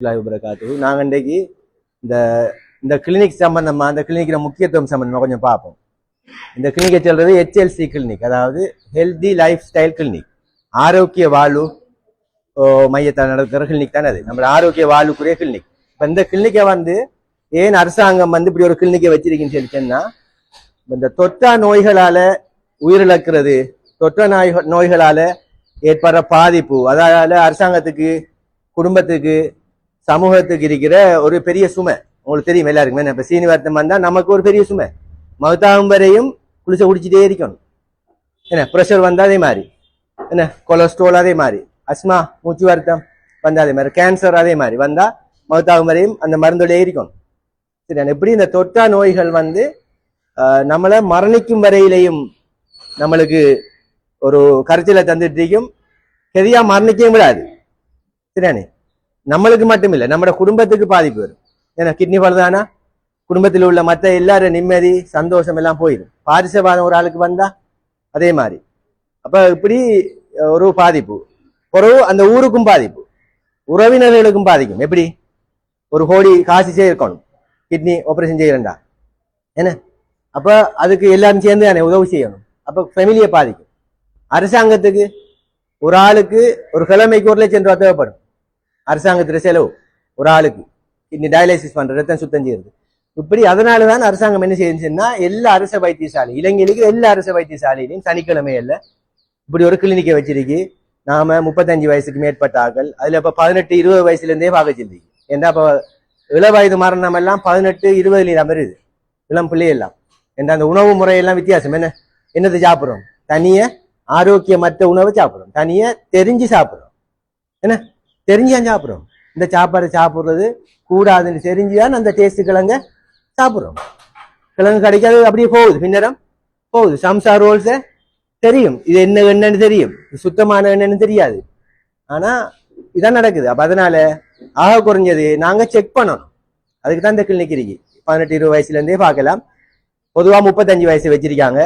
வரகாத்து நாங்கள் இன்றைக்கு இந்த இந்த கிளினிக் சம்பந்தமாக அந்த கிளினிக்கிற முக்கியத்துவம் சம்பந்தமாக கொஞ்சம் பார்ப்போம். இந்த கிளினிக்கை சொல்கிறது ஹெச்எல்சி கிளினிக் அதாவது ஹெல்தி லைஃப் ஸ்டைல் கிளினிக் ஆரோக்கிய வாழ்வு ஓ, மையத்தால் நடக்கிற கிளினிக் தானே அது. நம்ம ஆரோக்கிய வாழ்வுக்குரிய கிளினிக் இப்போ இந்த கிளினிக்கை வந்து ஏன் அரசாங்கம் வந்து இப்படி ஒரு கிளினிக்கை வச்சிருக்கீங்கன்னு சொல்லி இந்த தொற்றா நோய்களால் உயிரிழக்கிறது தொற்ற நோய் நோய்களால் ஏற்படுற பாதிப்பு அதால் அரசாங்கத்துக்கு குடும்பத்துக்கு சமூகத்துக்கு இருக்கிற ஒரு பெரிய சுமை. உங்களுக்கு தெரியும் எல்லாருக்குமே. இப்ப சீனிவார்த்தம் வந்தா நமக்கு ஒரு பெரிய சுமை. மகத்தாகும் வரையும் குளிச்ச குடிச்சிட்டே இருக்கணும். என்ன ப்ரெஷர் வந்தா அதே மாதிரி. என்ன கொலஸ்ட்ரால் அதே மாதிரி. அஸ்மா மூச்சு வருத்தம் வந்தா அதே மாதிரி. கேன்சர் அதே மாதிரி. வந்தா மகத்தாகும் வரையும் அந்த மருந்தோடய இருக்கணும். சரியான எப்படி இந்த தொற்றா நோய்கள் வந்து நம்மளை மரணிக்கும் வரையிலையும் நம்மளுக்கு ஒரு கருத்தில தந்துட்டு இருக்கும் சரியாக மரணிக்கவும் விடாது சரியானே நம்மளுக்கு மட்டும் இல்லை நம்மளோட குடும்பத்துக்கு பாதிப்பு வரும். ஏன்னா கிட்னி பழுதானா? குடும்பத்தில் உள்ள மற்ற எல்லாரும் நிம்மதி சந்தோஷம் எல்லாம் போயிடும் பாரிசவாதம் ஒரு ஆளுக்கு வந்தா அதே மாதிரி. அப்ப இப்படி ஒரு பாதிப்பு. பிறகு அந்த ஊருக்கும் பாதிப்பு. உறவினர்களுக்கும் பாதிக்கும். எப்படி? ஒரு கோடி காசு சேர்க்கணும். கிட்னி ஆப்ரேஷன் செய்யறண்டா என்ன அப்ப அதுக்கு எல்லாரும் சேர்ந்து தானே உதவி செய்யணும். அப்ப ஃபெமிலியை பாதிக்கும். அரசாங்கத்துக்கு ஒரு ஆளுக்கு ஒரு கிழமைக்கு ஒரு லட்சம் ரூபா தேவைப்படும். அரசாங்கத்தில் செலவு ஒரு ஆளுக்கு. கிட்னி டயாலிசிஸ் பண்ற ரத்தம் சுத்தம் செய்யறது. இப்படி அதனால தான் அரசாங்கம் என்ன செய்யுதுன்னா எல்லா அரசு வைத்தியசாலை இலங்கையிலுக்கு எல்லா அரசு வைத்தியசாலையிலையும் சனிக்கிழமை இல்லை இப்படி ஒரு கிளினிக்கை வச்சிருக்கு. நாம முப்பத்தஞ்சு வயசுக்கு மேற்பட்ட ஆக்கள் அதுல இப்போ பதினெட்டு இருபது வயசுல இருந்தே பார்க்க சொல்லிருக்கு ஏன்னா இப்போ இள வயது மரணம் எல்லாம் பதினெட்டு இருபதுல வருது. இளம் பிள்ளையெல்லாம். என்ற அந்த உணவு முறையெல்லாம் வித்தியாசம். என்ன என்னது சாப்பிட்றோம்? தனிய ஆரோக்கியமற்ற உணவு சாப்பிட்றோம். தனிய தெரிஞ்சு சாப்பிடுறோம். என்ன? தெரிஞ்சான் சாப்பிட்றோம். இந்த சாப்பாடு சாப்பிடுறது கூடாதுன்னு தெரிஞ்சுதான் அந்த டேஸ்ட் கிழங்க சாப்பிடுறோம். கிழங்கு கிடைக்காது அப்படியே போகுது. பின்னரம் போகுது. சம்சா ரோல்ஸ தெரியும். இது என்ன என்னன்னு தெரியும். இது சுத்தமான என்னன்னு தெரியாது. ஆனா இதான் நடக்குது. அப்ப அதனால ஆக குறைஞ்சது நாங்க செக் பண்ணணும். அதுக்கு தான் இந்த கிளினிக் இருக்கு. பதினெட்டு இருபது வயசுல இருந்தே பார்க்கலாம். பொதுவா முப்பத்தஞ்சு வயசு வச்சிருக்காங்க.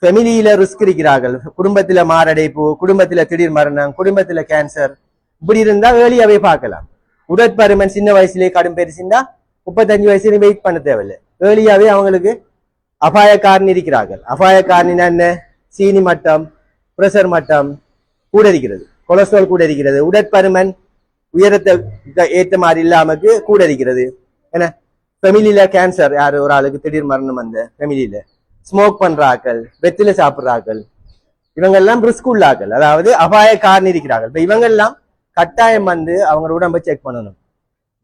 ஃபெமிலியில ரிஸ்க் இருக்கிறார்கள். குடும்பத்துல மாரடைப்பு குடும்பத்துல திடீர் மரணம் குடும்பத்துல கேன்சர் இப்படி இருந்தா ஏர்லியாவே பார்க்கலாம் உடற்பருமன் சின்ன வயசுலயே கடும் பெருசுன்னா முப்பத்தஞ்சு வயசுல வெயிட் பண்ண தேவையில்லை. வேலையாவே அவங்களுக்கு அபாயக்காரன் இருக்கிறார்கள். அபாயக்காரன் என்ன? சீனி மட்டம் பிரஷர் மட்டம் கூட இருக்கிறது. கொலஸ்ட்ரால் கூட இருக்கிறது. உடற்பருமன் உயரத்தை ஏற்ற மாதிரி இல்லாமக்கு கூட இருக்கிறது. என்ன? ஃபெமிலியில கேன்சர் யாரு? ஒரு ஆளுக்கு திடீர் மரணம் அந்த ஃபெமிலியில ஸ்மோக் பண்றாக்கள் வெத்தில சாப்பிடுறாக்கள் இவங்கெல்லாம் ரிஸ்க் உள்ளாக்கள் அதாவது அபாய காரணி இருக்கிறார்கள். இப்ப இவங்கெல்லாம் கட்டாயம் வந்து அவங்க உடம்பை செக் பண்ணணும்.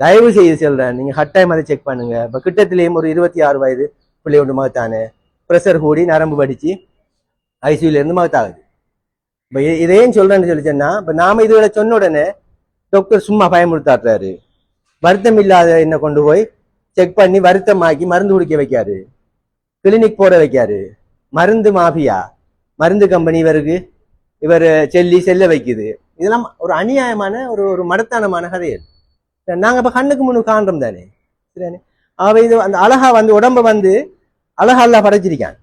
தயவு செய்து சொல்றேன். நீங்க கட்டாயம் அதை செக் பண்ணுங்க. இப்போ கிட்டத்திலேயும் ஒரு இருபத்தி ஆறு வயது பிள்ளை ஒன்று மகத்தானு. ப்ரெஷர் கூடி நரம்பு படிச்சு ஐசியூல இருந்து மகத்தாகுது. இப்போ இதையும் சொல்றேன்னு சொல்லி சொன்னா இப்போ நாம இதுவரை சொன்ன உடனே டாக்டர் சும்மா பயமுறுத்தாட்டுறாரு. வருத்தம் இல்லாத என்ன கொண்டு போய் செக் பண்ணி வருத்தமாக்கி மருந்து குடிக்க வைக்காரு. கிளினிக் போட வைக்காரு. மருந்து மாஃபியா மருந்து கம்பெனி இவருக்கு இவர் செல்லி செல்ல வைக்குது. இதெல்லாம் ஒரு அநியாயமான ஒரு ஒரு மடத்தனமான கதைகள். நாங்கள் நாங்க இப்ப கண்ணுக்கு முன்னு காண்றோம் தானே? சரியானே? அவ இது அந்த அழகா வந்து உடம்ப வந்து அழகா எல்லாம் படைச்சிருக்கான்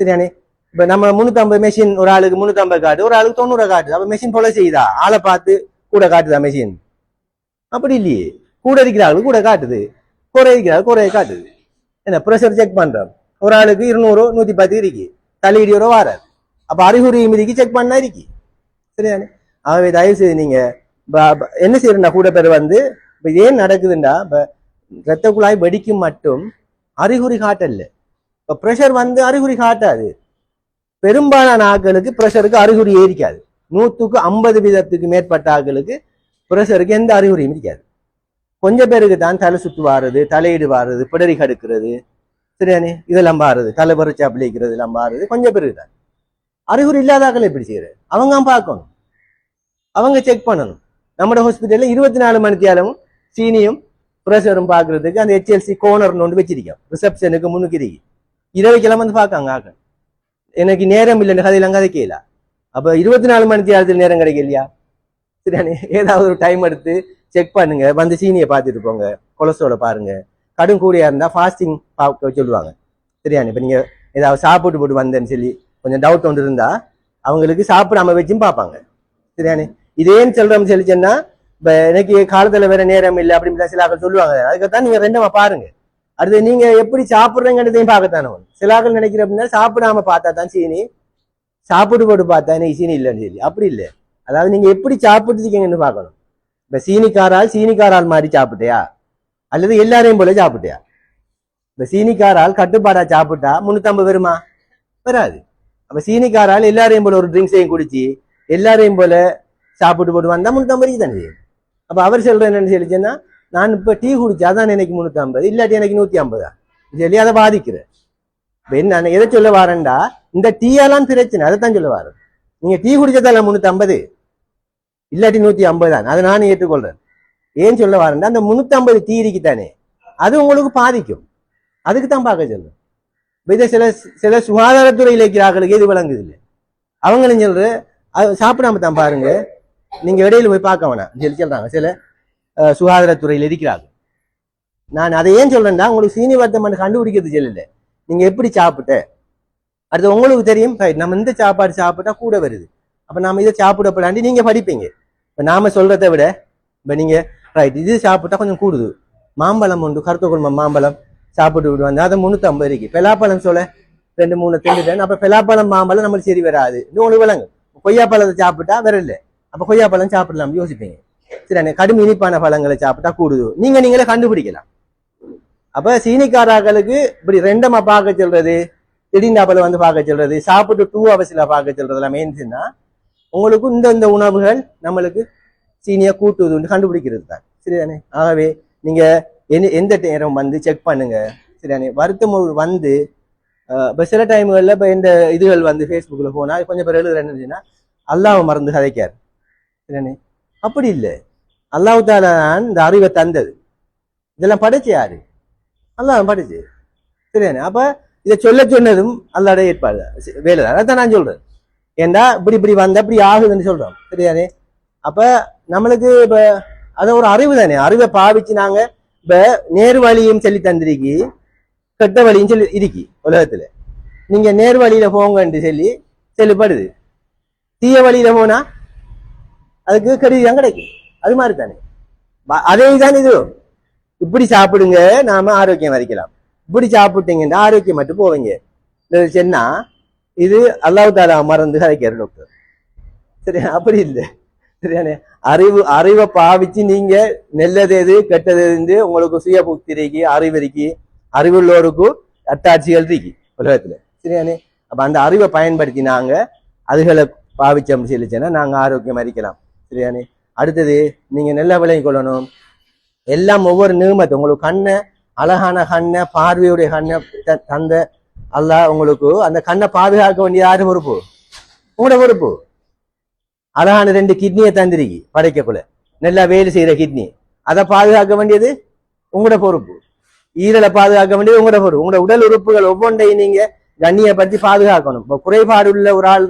சரியானே? இப்ப நம்ம முந்நூற்றம்பது மெஷின் ஒரு ஆளுக்கு முந்நூற்றம்பது காட்டு ஒரு ஆளுக்கு தொண்ணூறு காட்டுது அப்போ மெஷின் போல செய்யுதா? ஆளை பார்த்து கூட காட்டுதா மெஷின் அப்படி இல்லையே. கூட இருக்கிறார்கள் கூட காட்டுது. குறை இருக்கிறார்கள் குறைய காட்டுது. என்ன ப்ரெஷர் செக் பண்றோம். ஒரு ஆளுக்கு இருநூறு நூத்தி பத்து இருக்கு. தலையீடி வர வாரார். அப்ப அறிகுறி மிதிக்கு செக் பண்ணா இருக்கு. சரியானே? ஆகவே தயவு செய்து நீங்க என்ன செய்யறா கூட பேர் வந்து இப்ப ஏன் நடக்குதுண்டா இப்ப ரத்த குழாய் வெடிக்கும் மட்டும் அறிகுறி காட்டல இப்ப ப்ரெஷர் வந்து அறிகுறி காட்டாது. பெரும்பாலான ஆக்களுக்கு ப்ரெஷருக்கு அறிகுறி இருக்காது நூத்துக்கு ஐம்பது வீதத்துக்கு மேற்பட்ட ஆக்களுக்கு ப்ரெஷருக்கு எந்த அறிகுறியும் இருக்காது. கொஞ்சம் பேருக்கு தான் தலை சுத்து வாருது தலையீடு வாருது பிடரி கடுக்கிறது. சரியானே இதெல்லாம் பாருது தலை பறிச்சு அப்படிக்கிறது எல்லாம் பாருது கொஞ்சம் பேருக்கு தான். அறிகுறி இல்லாத ஆக்கள் எப்படி செய்யறது? அவங்க பார்க்கணும். அவங்க செக் பண்ணணும். நம்ம ஹாஸ்பிட்டல்ல இருபத்தி நாலு மணி சீனியும் ப்ரெஷரும் பார்க்கறதுக்கு அந்த ஹெச்எல்சி கோனர்னு ஒன்று வச்சிருக்கோம் ரிசப்ஷனுக்கு முன்னுக்கு இருக்கு. இரவைக்கெல்லாம் வந்து பார்க்காங்க ஆக்க எனக்கு நேரம் இல்லைன்னு கதையெல்லாம் கதைக்கல அப்ப இருபத்தி நாலு மணி நேரத்தில் நேரம் கிடைக்கலையா? சரியானே ஏதாவது ஒரு டைம் எடுத்து செக் பண்ணுங்க. வந்து சீனியை பார்த்துட்டு போங்க. கொலஸ்ட்ரோலை பாருங்க. கடும் கூடியா இருந்தா ஃபாஸ்டிங் பார்க்க சொல்லுவாங்க. சரியானே இப்போ நீங்க ஏதாவது சாப்பிட்டு போட்டு வந்தேன்னு சொல்லி கொஞ்சம் டவுட் ஒன்று இருந்தால் அவங்களுக்கு சாப்பிடாம வச்சும் பார்ப்பாங்க. சரியானே இதேன்னு சொல்றோம் சொல்லி சொன்னா இப்ப எனக்கு காலத்துல வேற நேரம் இல்லை அப்படின்னு சிலாக்கள் சொல்லுவாங்க. அதுக்குத்தான் நீங்க ரெண்டமா பாருங்க. அடுத்து நீங்க எப்படி சாப்பிடுறீங்கன்றதையும் பார்க்கத்தானே வேணும். சிலாக்கள் நினைக்கிற அப்படின்னா சாப்பிடாம பார்த்தா தான் சீனி சாப்பிட்டு போட்டு பார்த்தா எனக்கு சீனி இல்லைன்னு சொல்லி. அப்படி இல்லை. அதாவது நீங்க எப்படி சாப்பிட்டுருக்கீங்கன்னு பார்க்கணும். இப்ப சீனிக்காரால் சீனிக்காரால் மாதிரி சாப்பிட்டியா? அல்லது எல்லாரையும் போல சாப்பிட்டியா? இப்ப சீனிக்காரால் கட்டுப்பாடா சாப்பிட்டா முன்னூத்தம்பது வருமா? வராது. அப்ப சீனிக்காரால் எல்லாரையும் போல ஒரு ட்ரிங்க்ஸையும் குடிச்சு எல்லாரையும் போல சாப்பிட்டு போட்டு வந்தால் முன்னூத்தம்பது தானே? செய்யும் அவர் சொல்கிற என்னென்னு சொல்லிச்சுன்னா நான் இப்போ டீ குடிச்சா தான் எனக்கு முந்நூற்றம்பது இல்லாட்டி எனக்கு நூற்றி ஐம்பதா சொல்லி அதை பாதிக்கிறேன் இப்போ என்ன நான் எதை சொல்ல வரேன்டா? இந்த டீயெல்லாம் பிரச்சனை அதை தான் சொல்ல வரேன். நீங்கள் டீ குடிச்சதால முந்நூற்றம்பது இல்லாட்டி நூற்றி ஐம்பது தான் அதை நானும் ஏற்றுக்கொள்கிறேன் ஏன் சொல்ல வரேன்டா? அந்த முந்நூற்றம்பது டீ இருக்குதானே? அது உங்களுக்கு பாதிக்கும். அதுக்கு தான் பார்க்க சொல்றேன். இதை சில சில சுகாதாரத்துறையில் இருக்கிறார்களுக்கு இது விளங்குது இல்லை அவங்களும் சொல்ற அது சாப்பிடாம தான் பாருங்க. நீங்க இடையில போய் பார்க்க வேணாம். சொல்லி சொல்றாங்க. சில சுகாதாரத்துறையில் இருக்கிறாங்க நான் அதை ஏன் சொல்றேன்னா உங்களுக்கு சீனி வர்த்தம் கண்டுபிடிக்கிறது சொல்லல. நீங்க எப்படி சாப்பிட்ட? அடுத்து உங்களுக்கு தெரியும் நம்ம இந்த சாப்பாடு சாப்பிட்டா கூட வருது. அப்ப நாம இதை சாப்பிடப்படாண்டி நீங்க படிப்பீங்க. இப்ப நாம சொல்றதை விட இப்ப நீங்க ரைட் இது சாப்பிட்டா கொஞ்சம் கூடுது. மாம்பழம் உண்டு கருத்த குடும்பம் மாம்பழம். சாப்பிட்டு விடுவாங்க அதை முன்னூத்தி ஐம்பது இருக்கு. பெலாப்பழம் சொல்ல ரெண்டு மூணு திண்டுட்டேன் அப்ப பெலாப்பழம் மாம்பழம் நம்மளுக்கு சரி வராது. இன்னும் உங்களுக்கு விளங்கும். கொய்யாப்பழத்தை சாப்பிட்டா வரல. அப்ப கொய்யாப்பழம் சாப்பிடலாம் யோசிப்பீங்க. சரி கடும் இனிப்பான பழங்களை சாப்பிட்டா கூடுது. நீங்க நீங்களே கண்டுபிடிக்கலாம். அப்ப சீனிக்காராக்களுக்கு இப்படி ரெண்டமா பார்க்க சொல்றது திடீர்னாப்பில் வந்து பார்க்க சொல்றது சாப்பிட்டு டூ ஹவர்ஸ்ல பார்க்க சொல்றது எல்லாம் ஏன்னுச்சுன்னா உங்களுக்கு இந்த இந்த உணவுகள் நம்மளுக்கு சீனியா கூட்டுவதுன்னு கண்டுபிடிக்கிறது தான். சரிதானே ஆகவே நீங்க எந்த- எந்த நேரம் வந்து செக் பண்ணுங்க. சரிதானே வருத்தம் வந்து இப்போ சில டைம்களில் இப்போ இந்த இதுகள் வந்து ஃபேஸ்புக்கில் போனால் கொஞ்சம் பேர் எழுதுற என்னதுன்னா அல்லாஹ் மறந்து கதைக்கார். சரிதானே அப்படி இல்லை. அல்லாஹு தாலா தான் இந்த அறிவை தந்தது. இதெல்லாம் படைச்சு யாரு? அல்லாஹ் படைச்சு சரியானே அப்போ இதை சொல்ல சொன்னதும் அல்லாட ஏற்பாடு வேலை தான் அதான் நான் சொல்றேன். ஏண்டா இப்படி இப்படி வந்த இப்படி ஆகுதுன்னு சொல்றோம். சரியானே அப்ப நம்மளுக்கு இப்ப அது ஒரு அறிவு தானே? அறிவை பாவிச்சு நாங்க இப்ப நேர் வழியும் சொல்லி தந்திருக்கி கெட்ட வழியும் சொல்லி இருக்கி உலகத்துல. நீங்க நேர் வழியில போங்கன்னு சொல்லி செல்லுப்படுது தீய வழியில போனா அதுக்கு கருதி தான் கிடைக்கும். அது மாதிரி தானே அதே தான் இது. இப்படி சாப்பிடுங்க நாம ஆரோக்கியம் வரைக்கலாம் இப்படி சாப்பிட்டீங்கன்னா ஆரோக்கியம் மட்டும் போவீங்க. இது சொன்னா இது அல்லாஹ் தாலா மறந்து கதைக்கிற டாக்டர் சரி அப்படி இல்லை. சரியானே? அறிவு அறிவை பாவிச்சு நீங்க நல்லது எது கெட்டது இருந்து உங்களுக்கு சுய புக்தி இருக்கு அறிவு இருக்கு. அறிவுள்ளோருக்கும் அட்டாட்சிகள் இருக்கு உலகத்துல. சரியானே? அப்ப அந்த அறிவை பயன்படுத்தி நாங்க அதுகளை பாவிச்சோம் சொல்லிச்சேன்னா நாங்க ஆரோக்கியம் அறிக்கலாம் சரியானே அடுத்தது நீங்க நல்ல விளங்கி கொள்ளணும். எல்லாம் ஒவ்வொரு நியமத்தை உங்களுக்கு கண்ணை அழகான கண்ணை பார்வையுடைய கண்ணை தந்த அல்லாஹ் உங்களுக்கு அந்த கண்ணை பாதுகாக்க வேண்டிய யாரு பொறுப்பு? உங்களோட பொறுப்பு. அழகான ரெண்டு கிட்னியை தந்திருக்கி படைக்கக்குள்ள. நல்லா வேலை செய்யற கிட்னி. அதை பாதுகாக்க வேண்டியது உங்களோட பொறுப்பு. ஈரலை பாதுகாக்க வேண்டியது உங்களோட பொறுப்பு. உங்களோட உடல் உறுப்புகள் ஒவ்வொன்றையும் நீங்க பற்றி பாதுகாக்கணும். இப்போ குறைபாடு உள்ள ஒரு ஆள்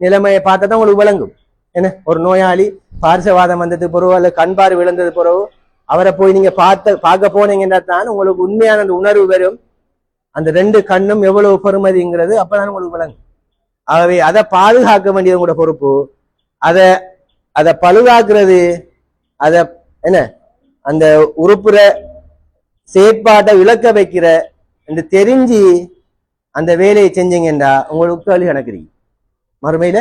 நிலைமையை பார்த்தா தான் உங்களுக்கு விளங்கும். என்ன? ஒரு நோயாளி பார்சவாதம் வந்தது பிறகு அல்ல கண் பார்வை விழுந்தது பிறகு அவரை போய் நீங்க பார்த்த பார்க்க போனீங்கன்னா தான் உங்களுக்கு உண்மையான அந்த உணர்வு வரும். அந்த ரெண்டு கண்ணும் எவ்வளவு பெருமதிங்கிறது அப்பதான் உங்களுக்கு விளங்கும். ஆகவே அதை பாதுகாக்க வேண்டியது உங்களோட பொறுப்பு. அதை அதை பழுதாக்குறது அதை என்ன? அந்த உறுப்புற செயற்பாட்டை இழக்க வைக்கிற என்று தெரிஞ்சு அந்த வேலையை செஞ்சீங்கன்னா உங்களுக்கு கேள்வி கணக்கிறீங்க மறுமையில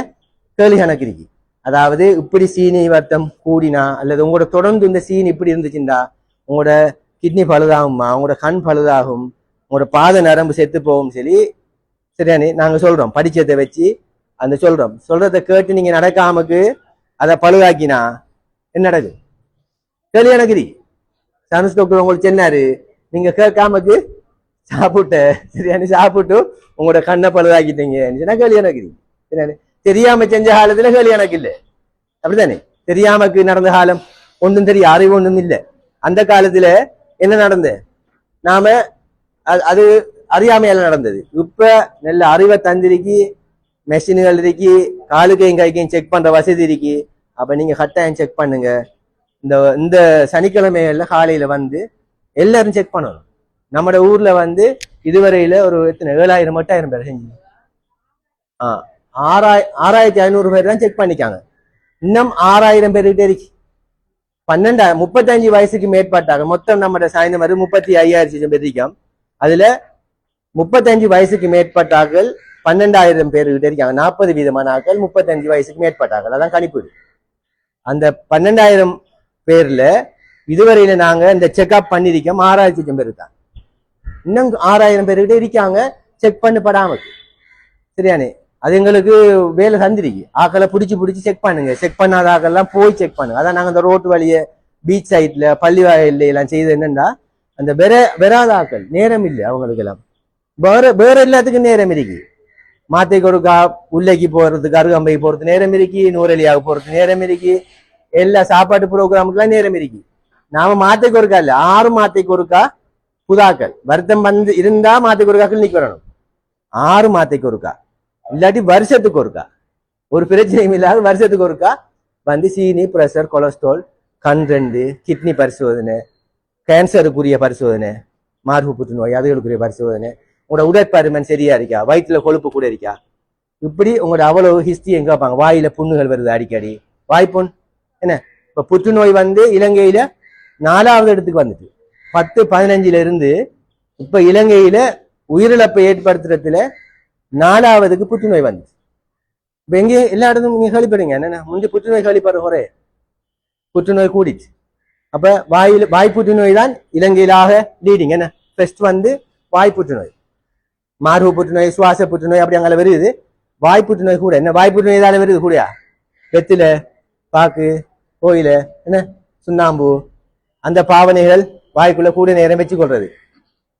கேள்வி கணக்கிறீங்க அதாவது இப்படி சீனி வர்த்தம் கூடினா அல்லது உங்களோட தொடர்ந்து இந்த சீனி இப்படி இருந்துச்சுண்டா உங்களோட கிட்னி பழுதாகுமா உங்களோட கண் பழுதாகும் உங்களோட பாத நரம்பு செத்து போகும் சொல்லி சரியானே நாங்கள் சொல்கிறோம் படிச்சதை வச்சு அந்த சொல்கிறோம் சொல்கிறத கேட்டு நீங்கள் நடக்காமக்கு அதை பழுதாக்கினா என்ன நடக்குது? கல்யாணகிரி. நடக்குது உங்களுக்கு சொன்னாரு. நீங்கள் கேட்காமக்கு சாப்பிட்ட சரியானு சாப்பிட்டு உங்களோட கண்ணை பழுதாக்கிட்டீங்க சொன்னா கல்யாணகிரி. நடக்குது சரியானே? தெரியாம செஞ்ச காலத்துல கேள்வி எனக்கு இல்லை அப்படித்தானே? தெரியாமக்கு நடந்த காலம் ஒன்றும் தெரியும் அறிவு ஒன்றும் இல்லை. அந்த காலத்துல என்ன நடந்தது? நாம அது- அது அறியாமையால நடந்தது. இப்ப நல்ல அறிவை தந்திருக்கி மெஷின்கள் இருக்கு காலுக்கையும் கைக்கையும் செக் பண்ற வசதி இருக்கு. அப்ப நீங்க கட்டாயம் செக் பண்ணுங்க. இந்த இந்த சனிக்கிழமைகள்ல காலையில வந்து எல்லாரும் செக் பண்ணணும். நம்மட ஊர்ல வந்து இதுவரையில ஒரு எத்தனை ஏழாயிரம் எட்டாயிரம் பேர் செஞ்சு. ஆஹ் ஆறாய் ஆறாயிரத்தி ஐநூறு பேர் தான் செக் பண்ணிக்காங்க. இன்னும் ஆறாயிரம் பேர்கிட்ட இருக்கு. பன்னெண்டா முப்பத்தஞ்சு வயசுக்கு மேற்பட்டாங்க. மொத்தம் நம்ம சாய்ந்த மாதிரி முப்பத்தி ஐயாயிரம் பேர் பெருக்கம் அதுல முப்பத்தஞ்சு வயசுக்கு மேற்பட்டார்கள் பன்னெண்டாயிரம் பேர் கிட்ட இருக்காங்க. நாற்பது வீதமான ஆட்கள் முப்பத்தஞ்சு வயசுக்கு மேற்பட்டார்கள். அதான் கணிப்பு. அந்த பன்னெண்டாயிரம் பேர்ல இதுவரையில நாங்க இந்த செக்அப் பண்ணிருக்கோம் ஆறாயிரத்தி பேர் இருக்காங்க இன்னும் ஆறாயிரம் பேர்கிட்ட இருக்காங்க. செக் பண்ணப்படாமல். சரியானே? அது எங்களுக்கு வேலை தந்திருக்கு. ஆக்களை பிடிச்சி பிடிச்சி செக் பண்ணுங்க. செக் பண்ணாத ஆக்கெல்லாம் போய் செக் பண்ணுங்க. அதான் நாங்கள் அந்த ரோட்டு வழியை பீச் சைட்ல பள்ளி வாயில்ல எல்லாம் செய்தது என்னன்னா அந்த வெற வெறாத ஆக்கள் நேரம் இல்லை அவங்களுக்கு எல்லாம் வேற வேற எல்லாத்துக்கும் நேரம் இருக்கு. மாத்தை கொடுக்கா உள்ளைக்கு போறதுக்கு அருகம்பை போறது நேரம் இருக்கு நூறலியாக போறது நேரம் இருக்கு. எல்லா சாப்பாட்டு ப்ரோக்ராமுக்கெல்லாம் நேரம் இருக்கு. நாம மாத்தைக்கு ஒருக்கா இல்ல ஆறு மாத்தைக்கு ஒருக்கா புதாக்கள். வருத்தம் வந்து இருந்தா மாத்தைக்கு ஒருக்கா கிளினிக் வரணும். ஆறு மாத்தைக்கு ஒருக்கா இல்லாட்டி வருஷத்துக்கு ஒருக்கா? ஒரு பிரச்சனையும் இல்லாத வருஷத்துக்கு ஒருக்கா? வந்து சீனி ப்ரெஷர் கொலஸ்ட்ரால் கண் ரெண்டு கிட்னி பரிசோதனை கேன்சருக்குரிய பரிசோதனை மார்பு புற்றுநோய் அதுகளுக்குரிய பரிசோதனை. உங்களோட உடற்பருமன் சரியா இருக்கா? வயிற்றுல கொழுப்பு கூட இருக்கா? இப்படி உங்களோட அவ்வளவு ஹிஸ்டரி எங்க வைப்பாங்க? வாயில புண்ணுகள் வருது அடிக்கடி. வாய்ப்புண்? என்ன? இப்ப புற்றுநோய் வந்து இலங்கையில நாலாவது இடத்துக்கு வந்துட்டு. பத்து பதினஞ்சுல இருந்து இப்ப இலங்கையில உயிரிழப்பை ஏற்படுத்துறதுல நாலாவதுக்கு புற்றுநோய் வந்துச்சு இப்ப எங்கே எல்லா இடத்தும் நீங்க கழிப்படுங்க என்னென்ன முந்தி புற்றுநோய் கழிப்படுற குறை புற்றுநோய் கூடிச்சு அப்ப வாயில் வாய் புற்றுநோய் தான் இலங்கையிலாக லீடிங் என்ன ஃபர்ஸ்ட் வந்து வாய் புற்றுநோய் மார்பு புற்றுநோய் சுவாச புற்றுநோய் அப்படி அங்கே வருது வாய் புற்றுநோய் கூட என்ன வாய் புற்றுநோய் தானே வருது கூடயா வெத்தில பாக்கு கோயில என்ன சுண்ணாம்பு அந்த பாவனைகள் வாய்க்குள்ள கூட நேரம் வச்சு கொள்றது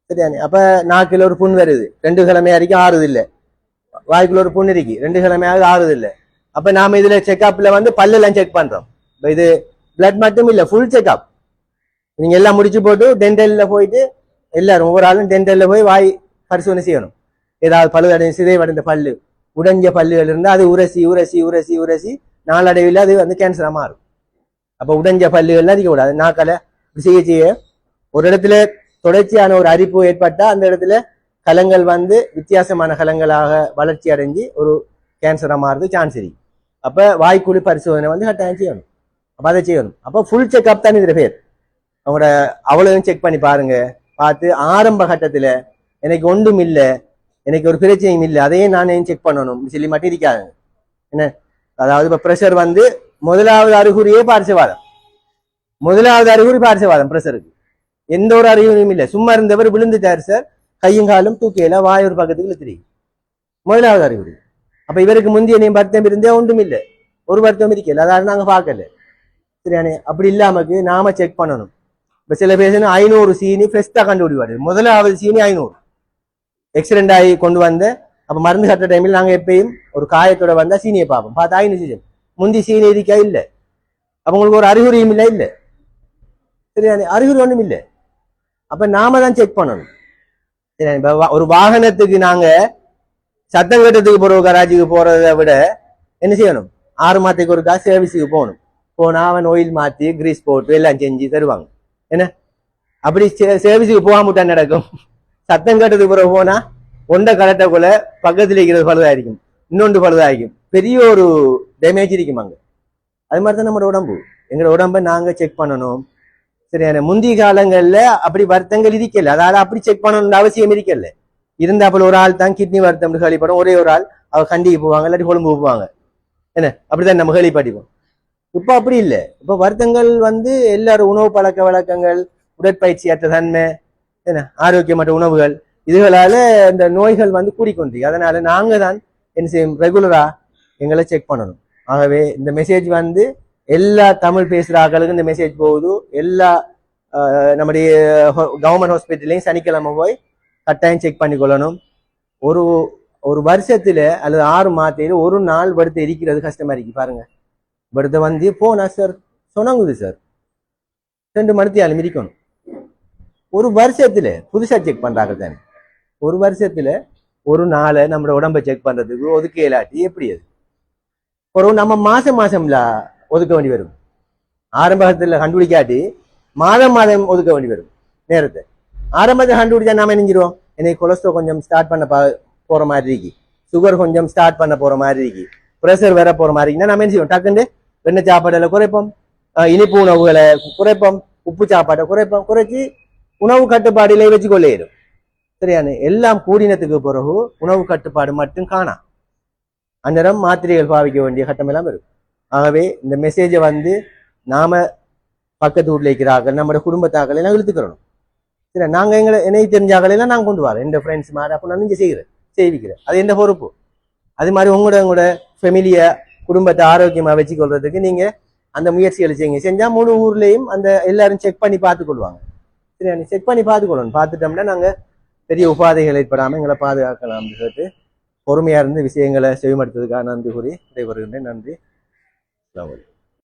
சரியானே அப்ப நாக்கில் ஒரு புண் வருது ரெண்டு கிழமை வரைக்கும் ஆறுது இல்லை வாய்க்குள்ள ஒரு புண்ணு இருக்கு. ரெண்டு கிழமையாவது ஆறுது இல்லை அப்ப நாம இதுல செக்அப்ல வந்து பல்லெல்லாம் செக் பண்றோம். இப்ப இது பிளட் மட்டும் இல்ல ஃபுல் செக்அப் நீங்க எல்லாம் முடிச்சு போட்டு டென்டல்ல போயிட்டு எல்லாரும் ஒவ்வொரு ஆளும் டென்டல்ல போய் வாய் பரிசோதனை செய்யணும். ஏதாவது பல்லு அடைஞ்ச சிதைவடைந்த பல்லு உடைஞ்ச பல்லுகள் இருந்தால் அது உரசி உரசி உரசி உரசி நாளடைவில் அது வந்து கேன்சரா மாறும். அப்போ உடைஞ்ச பல்லுகள்லாம் இருக்கக்கூடாது நாக்கால செய்ய செய்ய ஒரு இடத்துல தொடர்ச்சியான ஒரு அரிப்பு ஏற்பட்டா அந்த இடத்துல கலங்கள் வந்து வித்தியாசமான கலங்களாக வளர்ச்சி அடைஞ்சு ஒரு கேன்சராக மாறுது சான்ஸ் இருக்கு. அப்போ வாய்க்குழி பரிசோதனை வந்து கட்டாயம் செய்யணும். அப்போ அதை செய்யணும். அப்போ ஃபுல் செக்அப் தான் இதில் பேர். அவங்களோட அவ்வளோவும் செக் பண்ணி பாருங்க. பார்த்து ஆரம்ப கட்டத்தில் எனக்கு ஒன்றும் இல்லை எனக்கு ஒரு பிரச்சனையும் இல்லை அதையும் நானே செக் பண்ணணும். சொல்லி மட்டும் இருக்காது என்ன? அதாவது இப்போ ப்ரெஷர் வந்து முதலாவது அறிகுறியே பார்சவாதம். முதலாவது அறிகுறி பார்சவாதம் ப்ரெஷருக்கு எந்த ஒரு அறிகுறியும் இல்லை. சும்மா இருந்தவர் விழுந்துட்டார் சார் கையும் காலும் தூக்கியில வாய் ஒரு பக்கத்துக்கு இழுத்துறீங்க முதலாவது அறிகுறி. அப்ப இவருக்கு முந்தைய நீ வருத்தம் இருந்தே ஒன்றும் இல்லை ஒரு வருத்தம் இருக்கல அதாவது நாங்க பார்க்கல. சரியானே அப்படி இல்லாமக்கு நாம செக் பண்ணணும். இப்ப சில பேர் ஐநூறு சீனி ஃப்ரெஷ்டா கண்டுபிடிவாரு முதலாவது சீனி ஐநூறு. எக்ஸிடென்ட் ஆகி கொண்டு வந்த அப்ப மருந்து கட்டுற டைமில் நாங்க எப்பயும் ஒரு காயத்தோட வந்தா சீனியை பார்ப்போம். பார்த்தா ஐநூறு சீசன் முந்தி சீனி இருக்கா? இல்ல. அப்ப உங்களுக்கு ஒரு அறிகுறியும் இல்லை இல்ல. சரியானே அறிகுறி ஒண்ணும் இல்லை அப்ப நாம தான் செக் பண்ணணும். ஒரு வாகனத்துக்கு நாங்க சத்தம் கட்டத்துக்கு போற கராஜிக்கு போறதை விட என்ன செய்யணும்? ஆறு மாதத்துக்கு ஒருக்கா சர்வீஸுக்கு போகணும். போனா அவன் ஆயில் மாத்தி கிரீஸ் போட்டு எல்லாம் செஞ்சு தருவாங்க. என்ன? அப்படி சர்வீஸுக்கு போகாமட்டா நடக்கும்? சத்தம் கட்டத்துக்கு பிறகு போனா ஒன்றை கலட்டக்குள்ள பக்கத்துல இருக்கிறது பழுதாயிருக்கும். இன்னொன்று பழுதாயிருக்கும். பெரிய ஒரு டேமேஜ் இருக்கும் அங்கே அது மாதிரி தான் நம்மளோட உடம்பு. எங்களோட உடம்பை நாங்கள் செக் பண்ணணும். சரியான முந்தைய காலங்கள்ல அப்படி வருத்தங்கள் இருக்கல அதாவது அப்படி செக் பண்ணணும்னு அவசியம் இருக்கல இருந்தாப்புல ஒரு ஆள் தான் கிட்னி வருத்தம் கேள்விப்படும். ஒரே ஒரு ஆள் அவ கண்டிக்கு போவாங்க இல்லாட்டி கொழும்பு போவாங்க. என்ன? அப்படிதான் நம்ம கேள்விப்பட்டிப்போம் இப்ப அப்படி இல்லை. இப்ப வருத்தங்கள் வந்து எல்லாரும் உணவு பழக்க வழக்கங்கள் உடற்பயிற்சி உடற்பயிற்சியற்ற தன்மை என்ன? ஆரோக்கியமற்ற உணவுகள் இதுகளால இந்த நோய்கள் வந்து கூடிக்கொண்டிருக்கு. அதனால நாங்க தான் என்ன செய்யும்? ரெகுலரா எங்களை செக் பண்ணணும். ஆகவே இந்த மெசேஜ் வந்து எல்லா தமிழ் பேசுகிற ஆக்களுக்கும் இந்த மெசேஜ் போகுது. எல்லா நம்முடைய கவர்மெண்ட் ஹாஸ்பிட்டல்லையும் சனிக்கிழமை போய் கட்டாயம் செக் பண்ணிக்கொள்ளணும். ஒரு ஒரு வருஷத்துல அல்லது ஆறு மாதத்துல ஒரு நாள் படுத்து இருக்கிறது கஷ்டமா இருக்கு பாருங்க. படுத்த வந்து போனா சார் சொன்னாங்குது சார் ரெண்டு மணித்தியாலும் இருக்கணும் ஒரு வருஷத்துல புதுசா செக் பண்றாங்க தானே. ஒரு வருஷத்துல ஒரு நாளை நம்மளோட உடம்பை செக் பண்றதுக்கு ஒதுக்கே இல்லாட்டி எப்படி அது? ஒரு நம்ம மாசம் மாசம்ல ஒதுக்க வேண்டி வரும். ஆரம்பத்துல கண்டுபிடிக்காட்டி மாதம் மாதம் ஒதுக்க வேண்டி வரும். நேரத்தை. ஆரம்பத்தில் கண்டுபிடிச்சா நாம நினைஞ்சிருவோம் எனக்கு கொலஸ்ட்ரால் கொஞ்சம் ஸ்டார்ட் பண்ண போற மாதிரி இருக்கு. சுகர் கொஞ்சம் ஸ்டார்ட் பண்ண போற மாதிரி இருக்கு. ப்ரெஷர் வேற போற மாதிரி இருக்குன்னா நம்ம என்ன செய்வோம்? டக்குன்னு வெண்ணெய் சாப்பாடுல குறைப்போம். இனிப்பு உணவுகளை குறைப்போம். உப்பு சாப்பாட்டை குறைப்போம். குறைச்சி உணவு கட்டுப்பாடிலே வச்சு கொள்ளையிடும் சரியான? எல்லாம் கூடினத்துக்கு பிறகு உணவு கட்டுப்பாடு மட்டும் காணாம் அந்நேரம் மாத்திரைகள் பாவிக்க வேண்டிய கட்டம் எல்லாம் இருக்கும் ஆகவே இந்த மெசேஜை வந்து நாம பக்கத்து வீட்டில் இருக்கிறார்கள் நம்மளோட குடும்பத்தாக்கள் எல்லாம் இழுத்துக்கிறோம். சரி நாங்கள் எங்களை என்னை தெரிஞ்சாக்கள் எல்லாம் நாங்கள் கொண்டு வரோம். எந்த ஃப்ரெண்ட்ஸ் மாதிரி அப்போ நான் நீங்கள் செய்கிறேன் செய்விக்கிறேன். அது எந்த பொறுப்பு? அது மாதிரி உங்களோட உங்களோட ஃபெமிலியை குடும்பத்தை ஆரோக்கியமாக வச்சுக்கொள்றதுக்கு நீங்கள் அந்த முயற்சிகளை செய்யுங்க. செஞ்சால் முழு ஊர்லேயும் அந்த எல்லாரும் செக் பண்ணி பார்த்துக்கொள்வாங்க. சரி செக் பண்ணி பார்த்துக்கொள்ளணும். பார்த்துட்டோம்னா நாங்கள் பெரிய உபாதைகள் ஏற்படாமல் எங்களை பாதுகாக்கலாம் சொல்லிட்டு பொறுமையாக இருந்து விஷயங்களை செவிமடுத்ததுக்காக நன்றி கூறி விடைபெறுகின்றேன். நன்றி. selling.